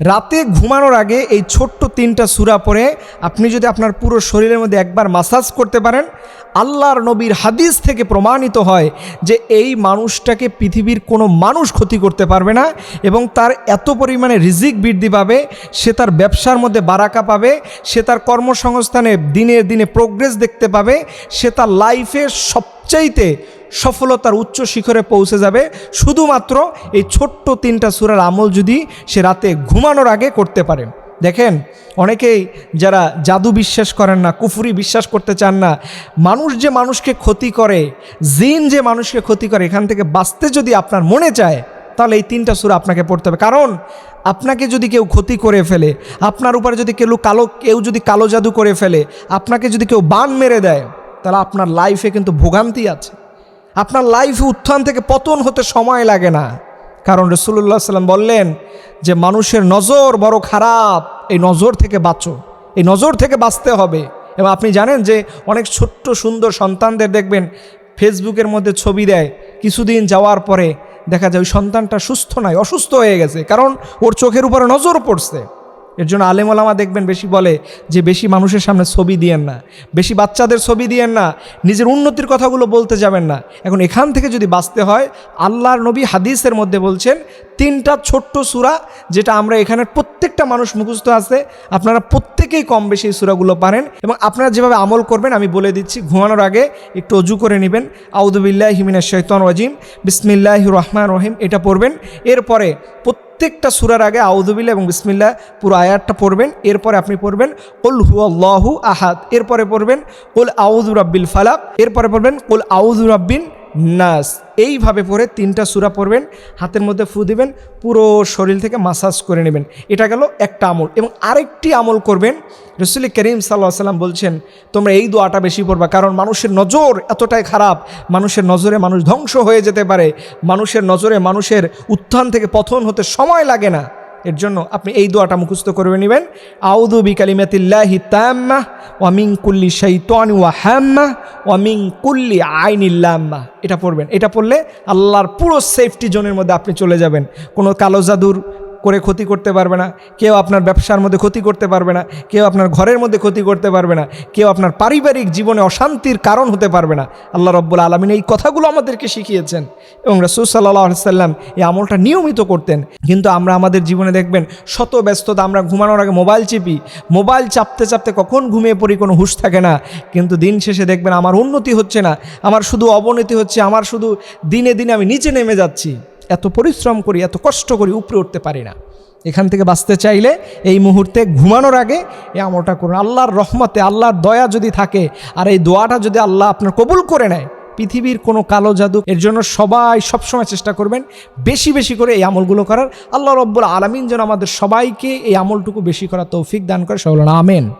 রাতে ঘুমানোর আগে এই ছোট্ট তিনটা সুরা পরে আপনি যদি আপনার পুরো শরীরের মধ্যে একবার মাসাজ করতে পারেন, আল্লাহর নবীর হাদিস থেকে প্রমাণিত হয় যে এই মানুষটাকে পৃথিবীর কোনো মানুষ ক্ষতি করতে পারবে না এবং তার এত পরিমাণে রিজিক বৃদ্ধি পাবে, সে তার ব্যবসার মধ্যে বারাকা পাবে, সে তার কর্মসংস্থানে দিনের দিনে প্রোগ্রেস দেখতে পাবে, সে তার লাইফে সবচাইতে সফলতার উচ্চ শিখরে পৌঁছে যাবে। শুধুমাত্র এই ছোট্ট তিনটা সুরার আমল যদি সে রাতে ঘুমানোর আগে করতে পারে। দেখেন, অনেকেই যারা জাদু বিশ্বাস করেন না, কুফুরি বিশ্বাস করতে চান না, মানুষ যে মানুষকে ক্ষতি করে, জিন যে মানুষকে ক্ষতি করে, এখান থেকে বাঁচতে যদি আপনার মনে চায়, তাহলে এই তিনটা সুরা আপনাকে পড়তে হবে। কারণ, আপনাকে যদি কেউ ক্ষতি করে ফেলে, আপনার উপরে যদি কেউ কালো কেউ যদি কালো জাদু করে ফেলে, আপনাকে যদি কেউ বান মেরে দেয়, তাহলে আপনার লাইফে কিন্তু ভোগান্তি আছে। আপনার লাইফে উত্থান থেকে পতন হতে সময় লাগে না। কারণ রসুল্লাহ সাল্লাম বললেন যে, মানুষের নজর বড় খারাপ। এই নজর থেকে বাঁচো। এই নজর থেকে বাঁচতে হবে। এবং আপনি জানেন যে, অনেক ছোট্ট সুন্দর সন্তানদের দেখবেন, ফেসবুকের মধ্যে ছবি দেয়, কিছুদিন যাওয়ার পরে দেখা যায় ওই সন্তানটা সুস্থ নয় অসুস্থ হয়ে গেছে। কারণ ওর চোখের উপরে নজর পড়ছে। এর জন্য আলেম আলেমলামা দেখবেন বেশি বলে যে বেশি মানুষের সামনে ছবি দিয়েন না। বেশি বাচ্চাদের ছবি দিয়েন না, নিজের উন্নতির কথাগুলো বলতে যাবেন না। এখন এখান থেকে যদি বাঁচতে হয়, আল্লাহর নবী হাদিসের মধ্যে বলছেন, তিনটা ছোট্ট সুরা যেটা আমরা এখানে প্রত্যেকটা মানুষ মুখস্থ আছে, আপনারা প্রত্যেকেই কম বেশি এই সুরাগুলো পারেন এবং আপনারা যেভাবে আমল করবেন, আমি বলে দিচ্ছি, ঘুমানোর আগে একটু অজু করে নেবেন। আউদুবিল্লাহ হিমিনা শৈতন রাজিম। বিসমিল্লাহ রহমান রহিম, এটা পড়বেন। এরপরে প্রত্যেকটা সুরার আগে আউদুবিল্লা এবং বিসমিল্লা পুরো আয়াতটা পড়বেন, এরপরে আপনি পড়বেন, কুল হু আহাদ এরপরে পড়বেন, কুল আউদু রাব্বিল ফালাক এরপরে পড়বেন, কুল আউদু রাব্বিন নাস। এইভাবে পরে তিনটা সুরা পড়বেন, হাতের মধ্যে ফু দিবেন, পুরো শরীর থেকে মাসাজ করে নেবেন। এটা গেল একটা আমল। এবং আরেকটি আমল করবেন, রসুল করিম সাল্লাহ সাল্লাম বলছেন, তোমরা এই দোয়াটা বেশি পড়বা, কারণ মানুষের নজর এতটাই খারাপ, মানুষের নজরে মানুষ ধ্বংস হয়ে যেতে পারে, মানুষের নজরে মানুষের উত্থান থেকে পথন হতে সময় লাগে না। এর জন্য আপনি এই দোয়াটা মুখস্থ করে নেবেন। আউদু বি কালিমাতিল্লাহি তাম্মা ওয়ামিং কুল্লি শাইতানি ওয়া হাম্মা ওয়ামিং কুল্লি আইনিল্লাম্মা এটা পড়বেন। এটা পড়লে আল্লাহর পুরো সেফটি জোনের মধ্যে আপনি চলে যাবেন। কোনো কালো জাদুর করে ক্ষতি করতে পারবে না। কেউ আপনার ব্যবসার মধ্যে ক্ষতি করতে পারবে না। কেউ আপনার ঘরের মধ্যে ক্ষতি করতে পারবে না। কেউ আপনার পারিবারিক জীবনে অশান্তির কারণ হতে পারবে না। আল্লাহ রব্বুল আলমিন এই কথাগুলো আমাদেরকে শিখিয়েছেন এবং রসুল সাল্লাহ সাল্লাম এই আমলটা নিয়মিত করতেন। কিন্তু আমরা আমাদের জীবনে দেখবেন শত ব্যস্ততা, আমরা ঘুমানোর আগে মোবাইল চিপি, মোবাইল চাপতে চাপতে কখন ঘুমিয়ে পড়ি কোনো হুশ থাকে না। কিন্তু দিন শেষে দেখবেন আমার উন্নতি হচ্ছে না। আমার শুধু অবনতি হচ্ছে, আমার শুধু দিনে দিনে আমি নিচে নেমে যাচ্ছি। এত পরিশ্রম করি, এত কষ্ট করি, উপরে উঠতে পারি না। এখান থেকে বাঁচতে চাইলে এই মুহূর্তে ঘুমানোর আগে এ আমলটা করুন। আল্লাহর রহমতে, আল্লাহর দয়া যদি থাকে, আর এই দোয়াটা যদি আল্লাহ আপনার কবুল করে নেয়, পৃথিবীর কোনো কালো জাদু, এর জন্য সবাই সবসময় চেষ্টা করবেন বেশি বেশি করে এই আমলগুলো করার। আল্লাহ রব্বুল আলমিন যেন আমাদের সবাইকে এই আমলটুকু বেশি করার তৌফিক দান করে। সকল আমেন।